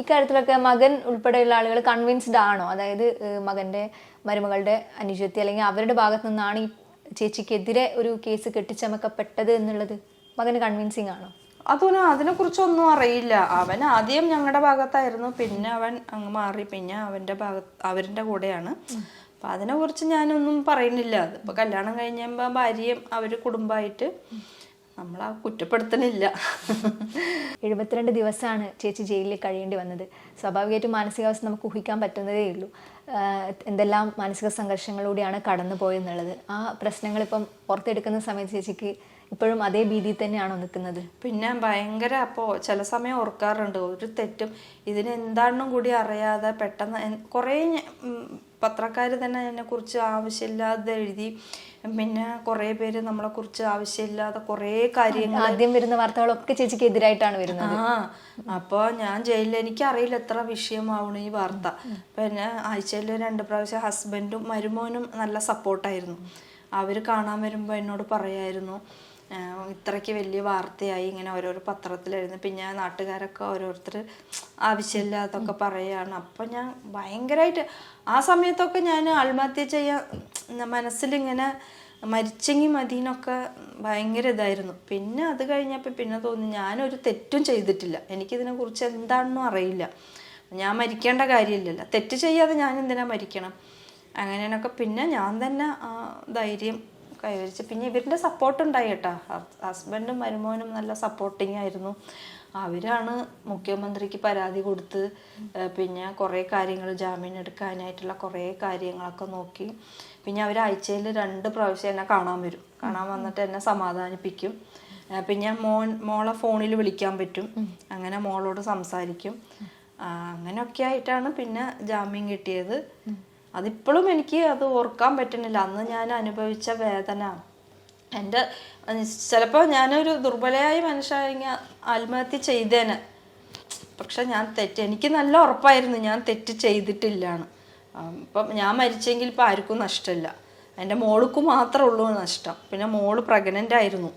ഇക്കാര്യത്തിലൊക്കെ മകൻ ഉൾപ്പെടെയുള്ള ആളുകൾ കൺവിൻസ്ഡ് ആണോ? അതായത് മകന്റെ മരുമകളുടെ അനുജത്തി അല്ലെങ്കിൽ അവരുടെ ഭാഗത്തു നിന്നാണ് ഈ ചേച്ചിക്കെതിരെ ഒരു കേസ് കെട്ടിച്ചമക്കപ്പെട്ടത് എന്നുള്ളത് മകന് കൺവിൻസിങ് ആണോ? അതൊന്നും അതിനെക്കുറിച്ചൊന്നും അറിയില്ല. അവൻ ആദ്യം ഞങ്ങളുടെ ഭാഗത്തായിരുന്നു. പിന്നെ അവൻ അങ്ങ് മാറി. പിന്നെ അവന്റെ ഭാഗത്ത് അവരുടെ കൂടെയാണ്. അപ്പം അതിനെക്കുറിച്ച് ഞാനൊന്നും പറയുന്നില്ല. അതിപ്പോൾ കല്യാണം കഴിഞ്ഞപ്പോൾ ഭാര്യയും അവർ കുടുംബമായിട്ട് നമ്മളാ കുറ്റപ്പെടുത്തണില്ല എഴുപത്തിരണ്ട് ദിവസമാണ് ചേച്ചി ജയിലിൽ കഴിയേണ്ടി വന്നത്. സ്വാഭാവികമായിട്ടും മാനസികാവസ്ഥ നമുക്ക് ഊഹിക്കാൻ പറ്റുന്നതേ ഉള്ളൂ. എന്തെല്ലാം മാനസിക സംഘർഷങ്ങളിലൂടെയാണ് കടന്നു പോയെന്നുള്ളത് ആ പ്രശ്നങ്ങൾ ഇപ്പം പുറത്തെടുക്കുന്ന സമയത്ത് ചേച്ചിക്ക് ഇപ്പോഴും അതേ ഭീതിയിൽ തന്നെയാണോ നിൽക്കുന്നത്? പിന്നെ ഭയങ്കര അപ്പോൾ ചില സമയം ഓർക്കാറുണ്ട്. ഒരു തെറ്റും ഇതിനെന്താണെന്നും കൂടി അറിയാതെ പെട്ടെന്ന് കുറേ പത്രക്കാർ തന്നെ എന്നെക്കുറിച്ച് ആവശ്യമില്ലാതെ എഴുതി പിന്നെ കുറേ പേര് നമ്മളെക്കുറിച്ച് ആവശ്യമില്ലാതെ കുറേ കാര്യങ്ങൾ ആദ്യം വരുന്ന വാർത്തകളൊക്കെ ചേച്ചിക്ക് എതിരായിട്ടാണ് വരുന്നത്. ആ അപ്പോൾ ഞാൻ ജയിലിൽ എനിക്ക് അറിയില്ല എത്ര വിഷയമാവണം ഈ വാർത്ത. പിന്നെ ആഴ്ചയിൽ രണ്ട് പ്രാവശ്യം ഹസ്ബൻഡും മരുമോനും നല്ല സപ്പോർട്ടായിരുന്നു അവർ കാണാൻ വരുമ്പോൾ എന്നോട് പറയായിരുന്നു ഇത്രയ്ക്ക് വലിയ വാർത്തയായി ഇങ്ങനെ ഓരോരോ പത്രത്തിലായിരുന്നു പിന്നെ നാട്ടുകാരൊക്കെ ഓരോരുത്തർ ആവശ്യമില്ലാതൊക്കെ പറയുകയാണ് അപ്പം ഞാൻ ഭയങ്കരമായിട്ട് ആ സമയത്തൊക്കെ ഞാൻ ആത്മഹത്യ ചെയ്യാൻ മനസ്സിലിങ്ങനെ മരിച്ചെങ്കിൽ മതിന്നൊക്കെ ഭയങ്കര ഇതായിരുന്നു. പിന്നെ അത് കഴിഞ്ഞപ്പോൾ പിന്നെ തോന്നി ഞാനൊരു തെറ്റും ചെയ്തിട്ടില്ല. എനിക്കിതിനെക്കുറിച്ച് എന്താണെന്നും അറിയില്ല. ഞാൻ മരിക്കേണ്ട കാര്യമില്ലല്ലോ. തെറ്റ് ചെയ്യാതെ ഞാൻ എന്തിനാ മരിക്കണം? അങ്ങനെയൊക്കെ പിന്നെ ഞാൻ തന്നെ ധൈര്യം കൈവരിച്ച്. പിന്നെ ഇവരുടെ സപ്പോർട്ട് ഉണ്ടായി കേട്ടോ ഹസ്ബൻഡും മരുമോനും നല്ല സപ്പോർട്ടിങ് ആയിരുന്നു. അവരാണ് മുഖ്യമന്ത്രിക്ക് പരാതി കൊടുത്ത് പിന്നെ കുറേ കാര്യങ്ങൾ ജാമ്യം എടുക്കാനായിട്ടുള്ള കുറേ കാര്യങ്ങളൊക്കെ നോക്കി. പിന്നെ അവർ ആഴ്ചയിൽ രണ്ട് പ്രാവശ്യം എന്നെ കാണാൻ വരും. കാണാൻ വന്നിട്ട് എന്നെ സമാധാനിപ്പിക്കും. പിന്നെ മോൻ മോളെ ഫോണിൽ വിളിക്കാൻ പറ്റും. അങ്ങനെ മോളോട് സംസാരിക്കും. അങ്ങനെയൊക്കെ ആയിട്ടാണ് പിന്നെ ജാമ്യം കിട്ടിയത്. അതിപ്പോഴും എനിക്ക് അത് ഓർക്കാൻ പറ്റുന്നില്ല. അന്ന് ഞാൻ അനുഭവിച്ച വേദന. എന്റെ ചിലപ്പോൾ ഞാനൊരു ദുർബലയായ മനുഷ്യരെങ്കിൽ ആത്മഹത്യ ചെയ്തേനെ. പക്ഷെ ഞാൻ തെറ്റ് എനിക്ക് നല്ല ഉറപ്പായിരുന്നു. ഞാൻ തെറ്റ് ചെയ്തിട്ടില്ലാണ് ഇപ്പം ഞാൻ മരിച്ചെങ്കിൽ ഇപ്പം ആർക്കും നഷ്ടമില്ല. എന്റെ മോൾക്ക് മാത്രമേ ഉള്ളൂ നഷ്ടം. പിന്നെ മോൾ പ്രഗ്നന്റ് ആയിരുന്നു.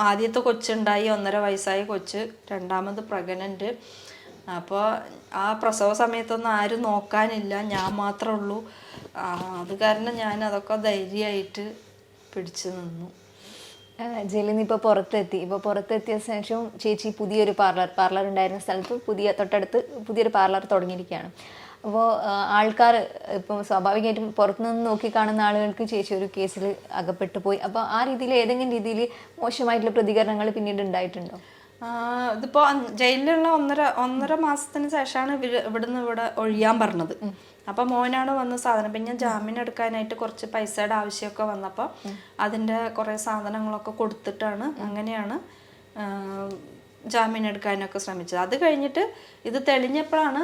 ആദ്യത്തെ കൊച്ചുണ്ടായി ഒന്നര വയസ്സായ കൊച്ച് രണ്ടാമത് പ്രഗ്നന്റ് അപ്പോൾ ആ പ്രസവ സമയത്തൊന്നും ആരും നോക്കാനില്ല. ഞാൻ മാത്രമേ ഉള്ളൂ. അത് കാരണം ഞാൻ അതൊക്കെ ധൈര്യമായിട്ട് പിടിച്ചു നിന്നു. ജയിലിൽ ഇപ്പോൾ പുറത്തെത്തി. ഇപ്പോൾ പുറത്തെത്തിയ ശേഷം ചേച്ചി പുതിയൊരു പാർലർ പാർലർ ഉണ്ടായിരുന്ന സ്ഥലത്ത് പുതിയ തൊട്ടടുത്ത് പുതിയൊരു പാർലർ തുടങ്ങിയിരിക്കുകയാണ്. അപ്പോൾ ആൾക്കാർ ഇപ്പം സ്വാഭാവികമായിട്ടും പുറത്തുനിന്ന് നോക്കി കാണുന്ന ആളുകൾക്ക് ചേച്ചി ഒരു കേസിൽ അകപ്പെട്ടു പോയി. അപ്പോൾ ആ രീതിയിൽ ഏതെങ്കിലും രീതിയിൽ മോശമായിട്ടുള്ള പ്രതികരണങ്ങൾ പിന്നീട് ഉണ്ടായിട്ടുണ്ടോ? ഇതിപ്പോ ജയിലിലുള്ള ഒന്നര ഒന്നര മാസത്തിന് ശേഷമാണ് ഇവർ ഇവിടുന്ന് ഇവിടെ ഒഴിയാൻ പറഞ്ഞത്. അപ്പൊ മോനാണ് വന്ന സാധനം പിന്നെ ഞാൻ ജാമ്യം എടുക്കാനായിട്ട് കുറച്ച് പൈസയുടെ ആവശ്യമൊക്കെ വന്നപ്പോൾ അതിന്റെ കുറെ സാധനങ്ങളൊക്കെ കൊടുത്തിട്ടാണ് അങ്ങനെയാണ് ജാമ്യം എടുക്കാനൊക്കെ ശ്രമിച്ചത്. അത് കഴിഞ്ഞിട്ട് ഇത് തെളിഞ്ഞപ്പോഴാണ്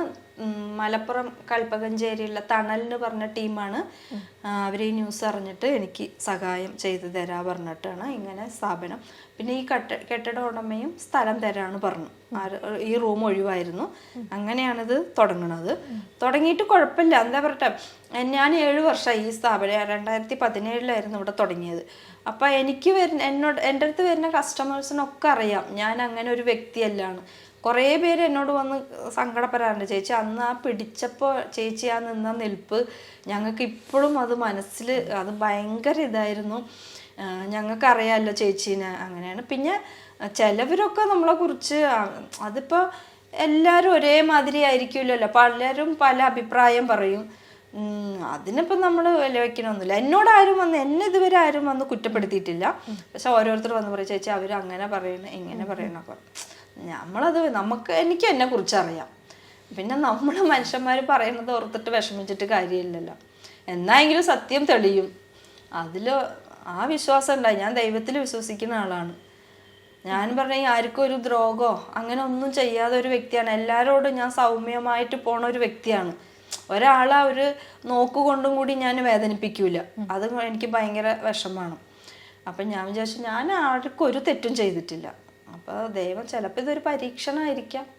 മലപ്പുറം കൽപ്പകഞ്ചേരിയിലുള്ള തണലിന് പറഞ്ഞ ടീമാണ്. അവർ ഈ ന്യൂസ് അറിഞ്ഞിട്ട് എനിക്ക് സഹായം ചെയ്തു തരാ പറഞ്ഞിട്ടാണ് ഇങ്ങനെ സ്ഥാപനം. പിന്നെ ഈ കെട്ട കെട്ടിട ഉടമയും സ്ഥലം തരാന്ന് പറഞ്ഞു. ഈ റൂം ഒഴിവായിരുന്നു. അങ്ങനെയാണിത് തുടങ്ങണത്. തുടങ്ങിയിട്ട് കുഴപ്പമില്ല. എന്താ പറയട്ടെ? ഞാൻ ഏഴ് വർഷമായി ഈ സ്ഥാപനം രണ്ടായിരത്തി പതിനേഴിലായിരുന്നു ഇവിടെ തുടങ്ങിയത്. അപ്പം എനിക്ക് വരുന്ന എന്നോട് എന്റെ അടുത്ത് വരുന്ന കസ്റ്റമേഴ്സിനൊക്കെ അറിയാം. ഞാൻ അങ്ങനെ ഒരു വ്യക്തിയല്ലാണ്. കുറേ പേര് എന്നോട് വന്ന് സങ്കടപ്പെടാറുണ്ട്. ചേച്ചി അന്ന് ആ പിടിച്ചപ്പോൾ ചേച്ചി ആ നിന്ന നിൽപ്പ് ഞങ്ങൾക്ക് ഇപ്പോഴും അത് മനസ്സിൽ അത് ഭയങ്കര ഇതായിരുന്നു. ഞങ്ങൾക്കറിയാമല്ലോ ചേച്ചീനെ അങ്ങനെയാണ്. പിന്നെ ചിലവരൊക്കെ നമ്മളെ കുറിച്ച് അതിപ്പോൾ എല്ലാവരും ഒരേ മാതിരി ആയിരിക്കുമല്ലോ. പലരും പല അഭിപ്രായം പറയും. അതിനിപ്പം നമ്മൾ വില വെക്കണമൊന്നുമില്ല എന്നോട് ആരും വന്ന് എന്നെ ഇതുവരെ ആരും വന്ന് കുറ്റപ്പെടുത്തിയിട്ടില്ല. പക്ഷെ ഓരോരുത്തർ വന്ന് പറയും ചേച്ചി അവർ അങ്ങനെ പറയണ ഇങ്ങനെ പറയണ നമ്മളത് നമുക്ക് എനിക്ക് എന്നെ കുറിച്ച് അറിയാം. പിന്നെ നമ്മൾ മനുഷ്യന്മാർ പറയുന്നത് ഓർത്തിട്ട് വിഷമിച്ചിട്ട് കാര്യമില്ലല്ലോ. എന്നായെങ്കിലും സത്യം തെളിയും. അതിൽ ആ വിശ്വാസം ഉണ്ടായി. ഞാൻ ദൈവത്തിൽ വിശ്വസിക്കുന്ന ആളാണ്. ഞാൻ പറഞ്ഞ ആർക്കും ഒരു ദ്രോഗോ അങ്ങനെ ഒന്നും ചെയ്യാതെ ഒരു വ്യക്തിയാണ്. എല്ലാവരോടും ഞാൻ സൗമ്യമായിട്ട് പോണ ഒരു വ്യക്തിയാണ്. ഒരാളെ ഒരു നോക്കുകൊണ്ടും കൂടി ഞാൻ വേദനിപ്പിക്കൂല. അത് എനിക്ക് ഭയങ്കര വിഷമാണ്. അപ്പം ഞാൻ വിചാരിച്ചു ഞാൻ ആർക്കും ഒരു തെറ്റും ചെയ്തിട്ടില്ല. അപ്പോൾ ദൈവം ചിലപ്പോൾ ഇതൊരു പരീക്ഷണമായിരിക്കാം